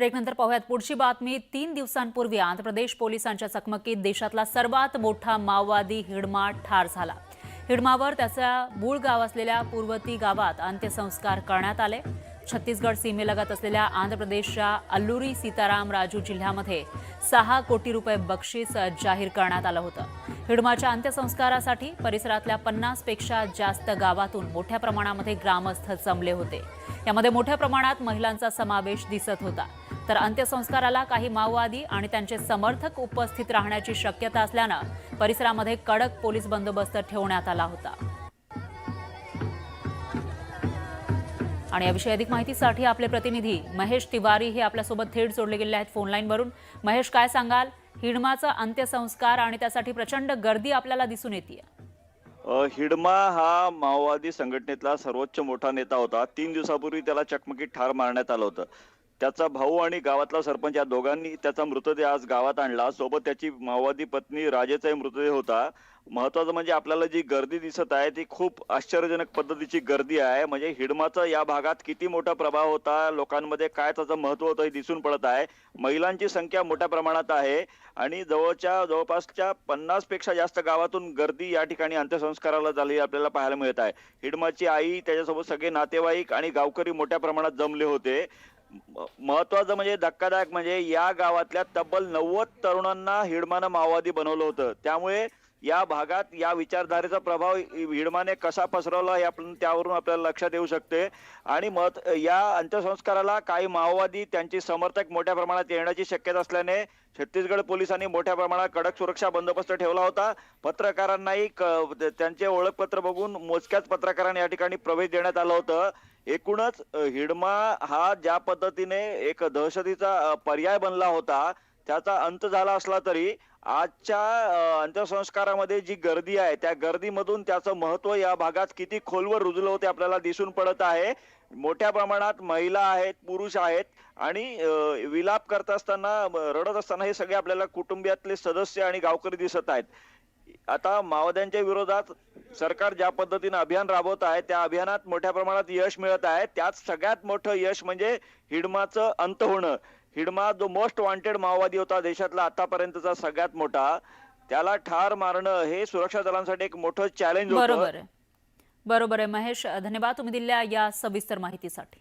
ब्रेकनंतर पाहूयात. पुढची बातमी तीन दिवसांपूर्वी आंध्र प्रदेश पोलिसांच्या चकमकीत देशातला सर्वात मोठा माओवादी हिडमा ठार झाला. हिडमावर त्याचा मूळ गाव असलेल्या पूर्वती गावात अंत्यसंस्कार करण्यात आले. छत्तीसगड सीमेलगत असलेल्या आंध्र प्रदेशच्या अल्लुरी सीताराम राजू जिल्ह्यामध्ये सहा कोटी रुपये बक्षीस जाहीर करण्यात आलं होतं. हिडमाच्या अंत्यसंस्कारासाठी परिसरातल्या पन्नासपेक्षा जास्त गावातून मोठ्या प्रमाणामध्ये ग्रामस्थ जमले होते. यामध्ये मोठ्या प्रमाणात महिलांचा समावेश दिसत होता. तर अंत्यसंस्काराला काही माओवादी आणि त्यांचे समर्थक उपस्थित राहण्याची शक्यता असल्यानं परिसरामध्ये कडक पोलीस बंदोबस्त ठेवण्यात आला होता. आणि याविषयी अधिक माहितीसाठी आपले प्रतिनिधी महेश तिवारी हे आपल्यासोबत थेट जोडले गेले आहेत फोनलाईनवरून महेश काय सांगाल? हिडमाचा अंत्यसंस्कार आणि त्यासाठी प्रचंड गर्दी आपल्याला दिसून येते हिडमा हा माओवादी संघटनेतला सर्वोच्च मोठा नेता होता. तीन दिवसापूर्वी त्याला चकमकीत ठार मारण्यात आलं होतं. त्याचा भाऊ आणि गावातला सरपंच या दोघांनी त्याचा मृतदेह आज गावात आणला. सोबत त्याची माओवादी पत्नी राजेचाही मृतदेह होता. महत्वाचं म्हणजे आपल्याला जी गर्दी दिसत आहे ती खूप आश्चर्यजनक पद्धतीची गर्दी आहे. म्हणजे हिडमाचा या भागात किती मोठा प्रभाव होता लोकांमध्ये काय त्याचं महत्त्व होतं हे दिसून पडत आहे. महिलांची संख्या मोठ्या प्रमाणात आहे आणि जवळच्या जवळपासच्या पन्नासपेक्षा जास्त गावातून गर्दी या ठिकाणी अंत्यसंस्काराला झाली आपल्याला पाहायला मिळत आहे. हिडमाची आई त्याच्यासोबत सगळे नातेवाईक आणि गावकरी मोठ्या प्रमाणात जमले होते. महत्वाचं म्हणजे धक्कादायक म्हणजे या गावातल्या तब्बल नव्वद तरुणांना हिडमानं माओवादी बनवलं होतं. त्यामुळे या भागात या विचारधारेचा प्रभाव हिडमाने कसा पसरवला हे आपण त्यावरून आपल्याला लक्षात येऊ शकते. आणि मत या अंत्यसंस्काराला काही माओवादी त्यांचे समर्थक मोठ्या प्रमाणात येण्याची शक्यता असल्याने छत्तीसगड पोलिसांनी मोठ्या प्रमाणात कडक सुरक्षा बंदोबस्त ठेवला होता. पत्रकारांनाही क- त्यांचे ओळखपत्र बघून मोजक्याच पत्रकारांना या ठिकाणी प्रवेश देण्यात आलं होतं. एकूणच हिडमा हा ज्या पद्धतीने एक दहशतीचा पर्याय बनला होता त्याचा अंत झाला असला तरी आजच्या अंत्यसंस्कारामध्ये जी गर्दी आहे त्या गर्दीमधून त्याचं महत्त्व या भागात किती खोलवर रुजलं होते आपल्याला दिसून पडत आहे. मोठ्या प्रमाणात महिला आहेत पुरुष आहेत आणि विलाप करत असताना रडत असताना हे सगळे आपल्याला कुटुंबियातले सदस्य आणि गावकरी दिसत आहेत. आता माओवाद्यांच्या विरोधात सरकार ज्या पद्धतीने अभियान राबवत आहे त्या अभियानात मोठ्या प्रमाणात यश मिळत आहे. त्यात सगळ्यात मोठं यश म्हणजे हिडमाचं अंत होणं. हिडमा जो मोस्ट वॉन्टेड माओवादी होता देशातला आतापर्यंतचा सगळ्यात मोठा त्याला ठार मारणं हे सुरक्षा दलांसाठी एक मोठं चॅलेंज होतं. बरोबर आहे. बरोबर आहे महेश धन्यवाद तुम्ही दिल्या या सविस्तर माहितीसाठी.